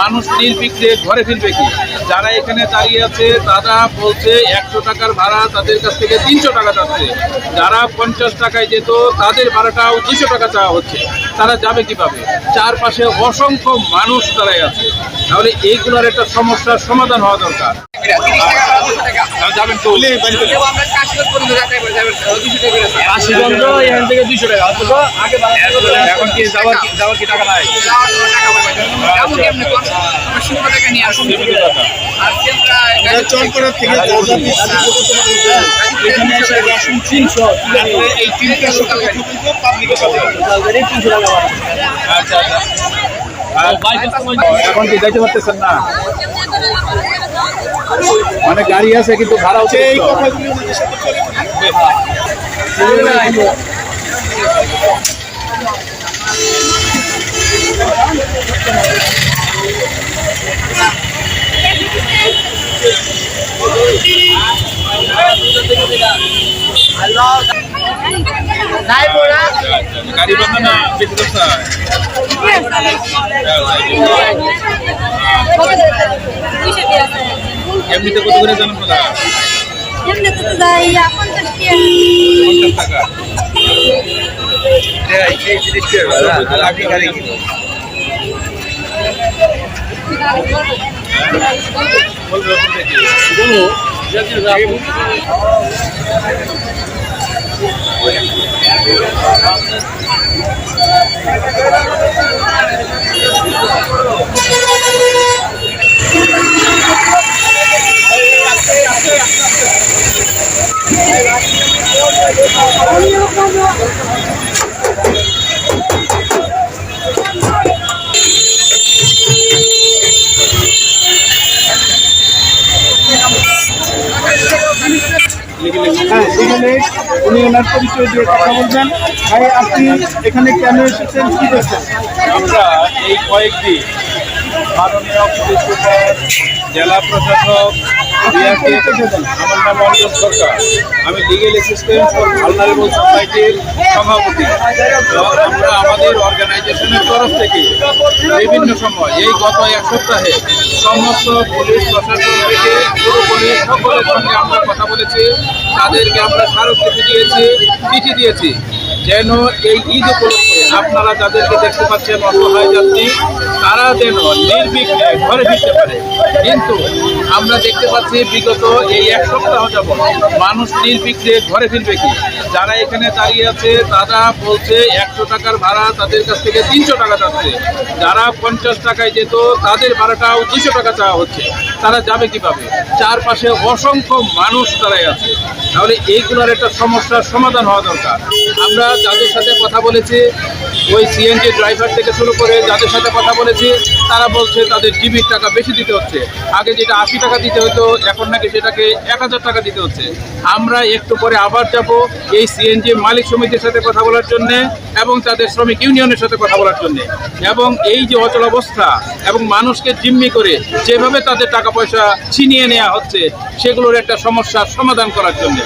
মানুষ নির্বিঘ্নে ঘরে ফিরবে কি? যারা এখানে দাঁড়িয়ে আছে, তারা বলছে একশো টাকার ভাড়া তাদের কাছ থেকে তিনশো টাকা চাচ্ছে যারা পঞ্চাশ টাকায় যেত, তাদের ভাড়াটাও দুশো টাকা চাওয়া হচ্ছে। তারা যাবে কীভাবে? চারপাশে অসংখ্য মানুষ দাঁড়াই আছে। তাহলে এইগুলোর একটা সমস্যার সমাধান হওয়া দরকার। যাবেন তো। কাশিগঞ্জ এখান থেকে দুইশো টাকা অথচ আগে এখন কি যাওয়ার কি যাওয়ার কি টাকা নাই? আচ্ছা আচ্ছা। এখন কি যাইতে পারতেছেন না? মানে গাড়ি আছে কিন্তু ভাড়া হচ্ছে এই কথাগুলি ওনাদের সাথে গাড়ি বন্ধ না বেশি দোস্ত এমনিতে কত করে জানেন দাদা এমনিতে তো যাই এখন তো কি পঞ্চাশ টাকা আপনি গাড়ি কিনুন বলবে ওখান থেকে হ্যাঁ এখানে উনি ওনার পরিচয় দিয়ে কথা বলবেন। ভাই, আপনি এখানে কেন এসেছেন? কি করছেন আমরা এই কয়েকদিন মাননীয় পুলিশ সুপার জেলা প্রশাসক সরকার। আমি লিগেল অ্যাসিস্ট্যান্ট ফর ভালনারেবল সোসাইটির সভাপতি। আমরা আমাদের অর্গানাইজেশনের তরফ থেকে বিভিন্ন সময় এই গত এক সপ্তাহে সমস্ত পুলিশ প্রশাসন থেকে শুরু করে সকলের সঙ্গে আমরা কথা বলেছি। তাদেরকে আমরা স্মারকলিপি দিয়েছি, চিঠি দিয়েছি। যেন এই ঈদ উপলক্ষে আপনারা যাদেরকে দেখতে পাচ্ছেন অসহায় যাত্রী, তারা যেন নির্বিঘ্নে ঘরে ফিরতে পারে। কিন্তু আমরা দেখতে পাচ্ছি বিগত এই এক সপ্তাহ যাব মানুষ নির্বিঘ্নে ঘরে ফিরবে কি? যারা এখানে দাঁড়িয়ে আছে, তারা বলছে একশো টাকার ভাড়া তাদের কাছ থেকে তিনশো টাকা যাচ্ছে। যারা পঞ্চাশ টাকায় যেত, তাদের ভাড়াটাও দুশো টাকা চাওয়া হচ্ছে। তারা যাবে কীভাবে? চারপাশে অসংখ্য মানুষ দাঁড়ায় আছে। তাহলে এইগুলোর একটা সমস্যার সমাধান হওয়া দরকার। আমরা যাদের সাথে কথা বলেছি, ওই সিএনজি ড্রাইভার থেকে শুরু করে যাদের সাথে কথা বলেছি, তারা বলছে তাদের টিভির টাকা বেশি দিতে হচ্ছে। আগে যেটা আশি টাকা দিতে হতো, এখন নাকি সেটাকে এক হাজার টাকা দিতে হচ্ছে। আমরা একটু পরে আবার যাব এই সিএনজি মালিক সমিতির সাথে কথা বলার জন্য এবং তাদের শ্রমিক ইউনিয়নের সাথে কথা বলার জন্য। এবং এই যে অচল অবস্থা এবং মানুষকে জিম্মি করে যেভাবে তাদের টাকা পয়সা ছিনিয়ে নেওয়া হচ্ছে, সেগুলোর একটা সমস্যার সমাধান করার জন্য।